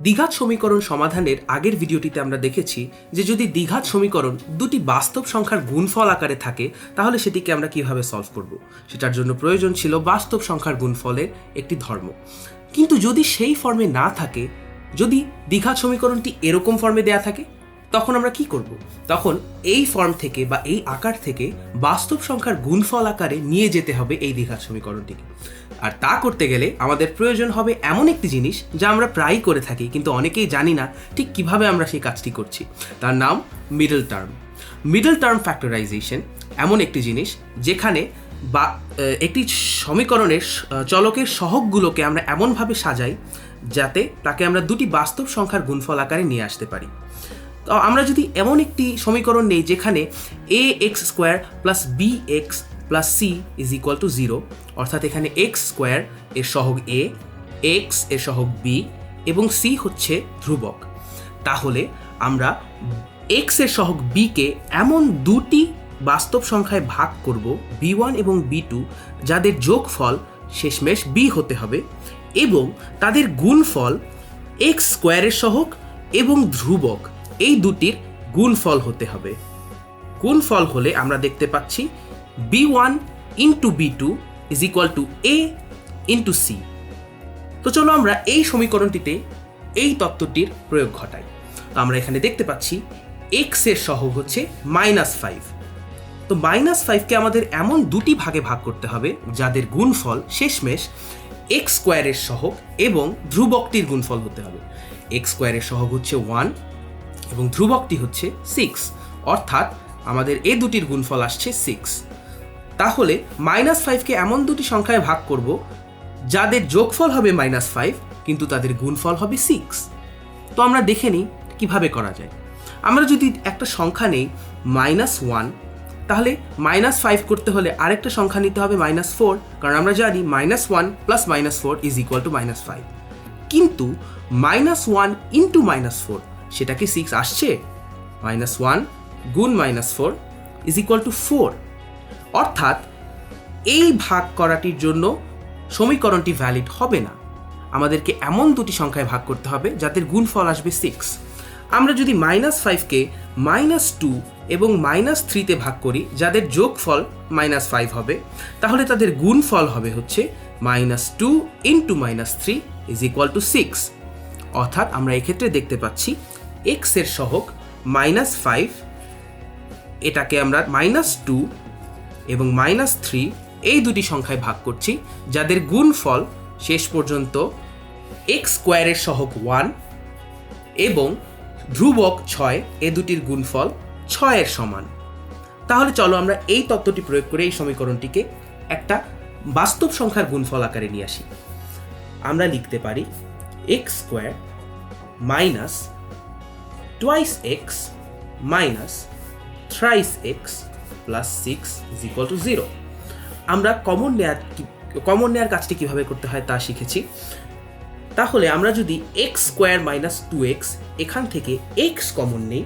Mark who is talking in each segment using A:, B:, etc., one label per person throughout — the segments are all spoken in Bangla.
A: দ্বিঘাত সমীকরণ সমাধানের আগের ভিডিওটিতে আমরা দেখেছি যে যদি দ্বিঘাত সমীকরণ দুটি বাস্তব সংখ্যার গুণফল আকারে থাকে, তাহলে সেটিকে আমরা কীভাবে সলভ করব? সেটার জন্য প্রয়োজন ছিল বাস্তব সংখ্যার গুণফলের একটি ধর্ম। কিন্তু যদি সেই ফর্মে না থাকে, যদি দ্বিঘাত সমীকরণটি এরকম ফর্মে দেয়া থাকে তখন আমরা কি করব? তখন এই ফর্ম থেকে বা এই আকার থেকে বাস্তব সংখ্যার গুণফল আকারে নিয়ে যেতে হবে এই দ্বিঘাত সমীকরণটিকে। আর তা করতে গেলে আমাদের প্রয়োজন হবে এমন একটি জিনিস যা আমরা প্রায়ই করে থাকি, কিন্তু অনেকেই জানি না ঠিক কীভাবে আমরা সেই কাজটি করছি। তার নাম middle term middle term factorization এমন একটি জিনিস যেখানে বা একটি সমীকরণের চলকের সহগগুলোকে আমরা এমনভাবে সাজাই যাতে তাকে আমরা দুটি বাস্তব সংখ্যার গুণফল আকারে নিয়ে আসতে পারি। আমরা যদি এমন একটি সমীকরণ নেই যেখানে a x square plus b x plus c is equal to zero অর্থাৎ এখানে এক্স স্কোয়ার এর সহগ এ এক্সের সহগ বি এবং সি হচ্ছে ধ্রুবক। তাহলে আমরা এক্সের সহগ বিকে এমন দুটি বাস্তব সংখ্যায় ভাগ করব বি ওয়ান এবং বি টু যাদের যোগফল শেষমেশ বি হতে হবে এবং তাদের গুণফল এক্স স্কোয়ারের সহগ এবং ধ্রুবক। এই দুটির গুণফল হতে হবে। গুণফল হলে আমরা দেখতে পাচ্ছি b one into b two is equal to a into c. তো চলো আমরা এই সমীকরণটিতে এই তত্ত্বটির প্রয়োগ ঘটাই। তো আমরা এখানে দেখতে পাচ্ছি এক্সের সহগ হচ্ছে মাইনাস ফাইভ তো মাইনাস ফাইভকে আমাদের এমন দুটি ভাগে ভাগ করতে হবে যাদের গুণফল শেষমেশ এক্স স্কোয়ারের সহগ এবং ধ্রুবকটির গুণফল হতে হবে। এক্স স্কোয়ারের সহগ হচ্ছে ওয়ান এবং ধ্রুবকটি হচ্ছে সিক্স অর্থাৎ আমাদের এ দুটির গুণফল আসছে সিক্স তাহলে মাইনাস ফাইভকে এমন দুটি সংখ্যায় ভাগ করব, যাদের যোগফল হবে মাইনাস ফাইভ কিন্তু তাদের গুণফল হবে সিক্স তো আমরা দেখে নিই কীভাবে করা যায়। আমরা যদি একটা সংখ্যা নেই মাইনাস ওয়ান তাহলে মাইনাস ফাইভ করতে হলে আরেকটা সংখ্যা নিতে হবে মাইনাস ফোর কারণ আমরা জানি minus one plus minus four is equal to minus five কিন্তু minus one into minus four সেটা কি সিক্স আসছে? মাইনাস ওয়ান গুণ minus four is equal to four অর্থাৎ এই ভাগ করাটির জন্য সমীকরণটি ভ্যালিড হবে না। আমাদেরকে এমন দুটি সংখ্যায় ভাগ করতে হবে যাদের গুণফল আসবে সিক্স আমরা যদি মাইনাস ফাইভকে মাইনাস টু এবং মাইনাস থ্রিতে ভাগ করি, যাদের যোগফল মাইনাস ফাইভ হবে, তাহলে তাদের গুণফল হবে হচ্ছে minus two into minus three is equal to six অর্থাৎ আমরা এক্ষেত্রে দেখতে পাচ্ছি এক্সের সহগ মাইনাস ফাইভ, এটাকে আমরা মাইনাস টু এবং মাইনাস থ্রি এই দুটি সংখ্যায় ভাগ করছি, যাদের গুণফল শেষ পর্যন্ত এক্স স্কোয়ারের সহগ ওয়ান এবং ধ্রুবক ছয়, এ দুটির গুণফল ছয়ের সমান। তাহলে চলো আমরা এই তত্ত্বটি প্রয়োগ করে এই সমীকরণটিকে একটা বাস্তব সংখ্যার গুণফল আকারে নিয়ে আসি। আমরা লিখতে পারি x square minus twice x minus thrice x plus six is equal to zero আমরা কমন নেয়ার কমন নেয়ার কাজটি কীভাবে করতে হয় তা শিখেছি। তাহলে আমরা যদি x square minus two x এখান থেকে এক্স কমন নেই,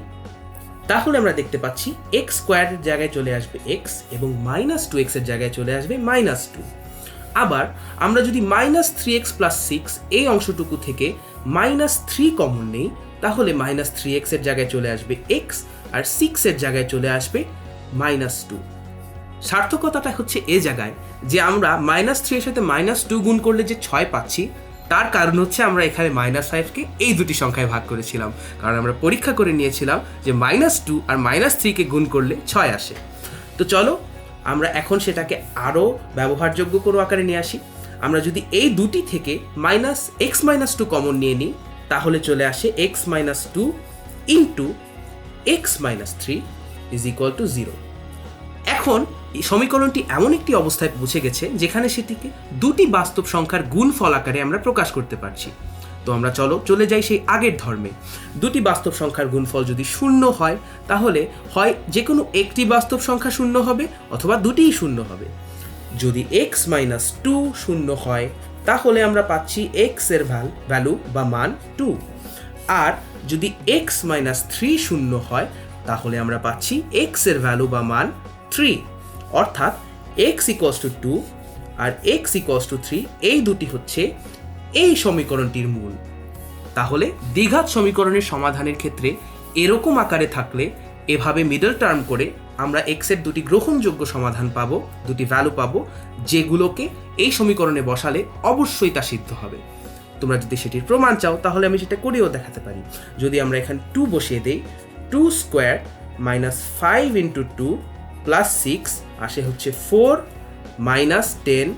A: তাহলে আমরা দেখতে পাচ্ছি এক্স স্কোয়ারের জায়গায় চলে আসবে এক্স এবং মাইনাস টু এক্সের জায়গায় চলে আসবে মাইনাস টু আবার আমরা যদি minus three x plus six এই অংশটুকু থেকে মাইনাস থ্রি কমন নেই, তাহলে মাইনাস থ্রি এক্সের জায়গায় চলে আসবে এক্স আর সিক্সের জায়গায় চলে আসবে মাইনাস টু সার্থকতাটা হচ্ছে এ জায়গায় যে আমরা মাইনাস থ্রি এর সাথে মাইনাস টু গুণ করলে যে ছয় পাচ্ছি, তার কারণ হচ্ছে আমরা এখানে মাইনাস ফাইভকে এই দুটি সংখ্যায় ভাগ করেছিলাম। কারণ আমরা পরীক্ষা করে নিয়েছিলাম যে মাইনাস টু আর মাইনাস থ্রিকে গুণ করলে ছয় আসে। তো চলো আমরা এখন সেটাকে আরও ব্যবহারযোগ্য কোনো আকারে নিয়ে আসি। আমরা যদি এই দুটি থেকে minus x minus two common নিয়ে নিই, তাহলে চলে আসে x minus two into x minus three is equal to zero এখন সমীকরণটি এমন একটি অবস্থায় পৌঁছে গেছে, যেখানে সেটিকে দুটি বাস্তব সংখ্যার গুণফল আকারে আমরা প্রকাশ করতে পারছি। তো আমরা চলো চলে যাই সেই আগের ধর্মে। দুটি বাস্তব সংখ্যার গুণফল যদি শূন্য হয়, তাহলে হয় যে কোনো একটি বাস্তব সংখ্যা শূন্য হবে অথবা দুটিই শূন্য হবে। যদি এক্স মাইনাস টু শূন্য হয়, তাহলে আমরা পাচ্ছি এক্সের ভ্যাল ভ্যালু বা মান টু আর যদি এক্স মাইনাস থ্রি শূন্য হয়, তাহলে আমরা পাচ্ছি এক্সের ভ্যালু বা মান থ্রি অর্থাৎ এক্স ইকোয়াস টু টু আর এক্স ইকোয়াস টু থ্রি এই দুটি হচ্ছে এই সমীকরণটির মূল। তাহলে দ্বিঘাত সমীকরণের সমাধানের ক্ষেত্রে এরকম আকারে থাকলে এভাবে মিডল টার্ম করে আমরা এক্সের দুটি গ্রহণযোগ্য সমাধান পাবো, দুটি ভ্যালু পাবো, যেগুলোকে এই সমীকরণে বসালে অবশ্যই তা সিদ্ধ হবে। তোমরা যদি সেটির প্রমাণ চাও, তাহলে আমি সেটা করেও দেখাতে পারি। যদি আমরা এখানে টু বসিয়ে দেই two square minus five into two plus six আসে হচ্ছে four minus ten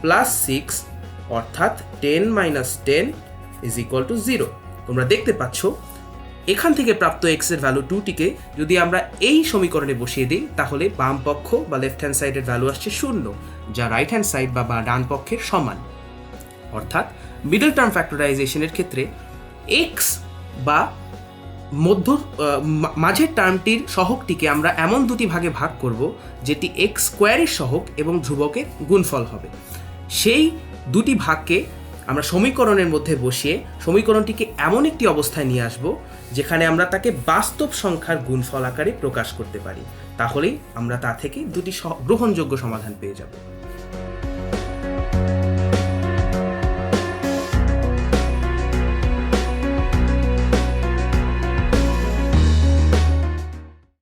A: plus six অর্থাৎ ten minus ten is equal to zero. তোমরা দেখতে পাচ্ছ, এখান থেকে প্রাপ্ত এক্সের ভ্যালু টুটিকে যদি আমরা এই সমীকরণে বসিয়ে দিই, তাহলে বাম পক্ষ বা লেফট হ্যান্ড সাইডের ভ্যালু আসছে শূন্য, যা রাইট হ্যান্ড সাইড বা ডান পক্ষের সমান। অর্থাৎ মিডল টার্ম ফ্যাক্টরাইজেশনের ক্ষেত্রে এক্স বা মধ্য মাঝের টার্মটির সহকটিকে আমরা এমন দুটি ভাগে ভাগ করব, যেটি এক্স স্কোয়ারের সহক এবং ধ্রুবকের গুণফল হবে। সেই দুটি ভাগকে আমরা সমীকরণের মধ্যে বসিয়ে সমীকরণটিকে এমন একটি অবস্থায় নিয়ে আসব, যেখানে আমরা তাকে বাস্তব সংখ্যার গুণফল আকারে প্রকাশ করতে পারি। তাহলেই আমরা তা থেকে দুটি গ্রহণযোগ্য সমাধান পেয়ে যাব।